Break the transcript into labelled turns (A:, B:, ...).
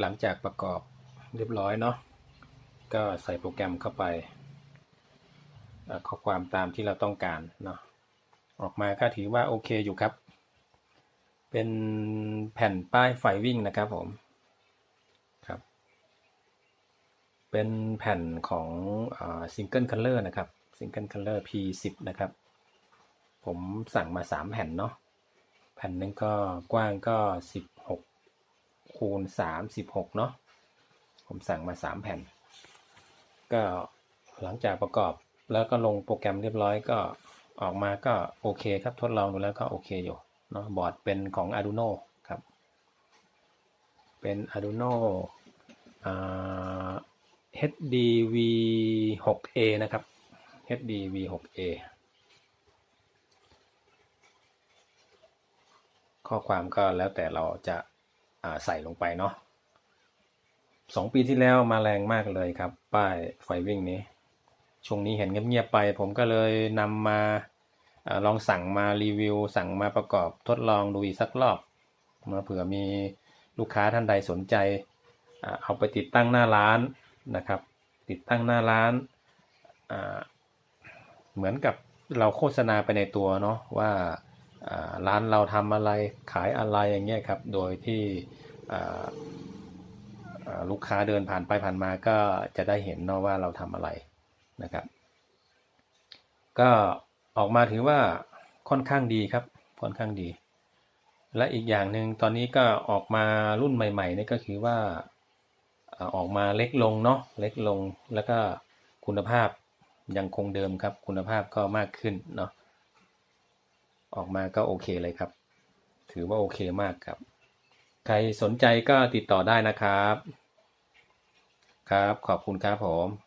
A: หลังจากประกอบเรียบร้อยเนาะก็ใส่โปรแกรมเข้าไป ข้อความตามที่เราต้องการเนาะออกมาก็ถือว่าโอเคอยู่ครับ เป็นแผ่นป้ายไฟวิ่งนะครับผมครับ เป็นแผ่นของซิงเกิลคัลเลอร์นะครับซิงเกิลคัลเลอร์ P10 นะครับ ผมสั่งมา 3 แผ่นเนาะแผ่นหนึงก็กว้างก็ 16 คูณ3 16เนาะผมสั่งมา3แผ่น ก็หลังจากประกอบแล้วก็ลงโปรแกรมเรียบร้อยก็ออกมาก็โอเคครับทดลองดูแล้วก็โอเคอยู่เนาะบอร์ดเป็นของ Arduino ครับ เป็น Arduino HDV6A นะครับ HDV6A ข้อความก็แล้วแต่เราจะ ใส่ลงไปเนาะสองปีที่แล้วมาแรงมากเลยครับ ป้ายไฟวิ่งนี้ ช่วงนี้เห็นเงียบๆไป ผมก็เลยนำมาอลองสั่งมารีวิว สั่งมาประกอบทดลองดูอีกสักรอบมาเผื่อมีลูกค้าท่านใดสนใจอเอาไปติดตั้งหน้าร้านนะครับ ติดตั้งหน้าร้าน เหมือนกับเราโฆษณาไปในตัวเนาะว่าร้านเราทำอะไรขายอะไรอย่างเงี้ยครับ โดยที่ ลูกค้าเดินผ่านไปผ่านมาก็จะได้เห็นเนาะว่าเราทำอะไรนะครับ ก็ออกมาถือว่าค่อนข้างดีครับ ค่อนข้างดี และอีกอย่างหนึ่งตอนนี้ก็ออกมารุ่นใหม่ๆนี่ก็คือว่าอ่าออกมาเล็กลงเนาะเล็กลงแล้วก็คุณภาพยังคงเดิมครับ คุณภาพก็มากขึ้นเนาะออกมาก็โอเคเลยครับ ถือว่าโอเคมากครับ ใครสนใจก็ติดต่อได้นะครับ ครับขอบคุณครับผม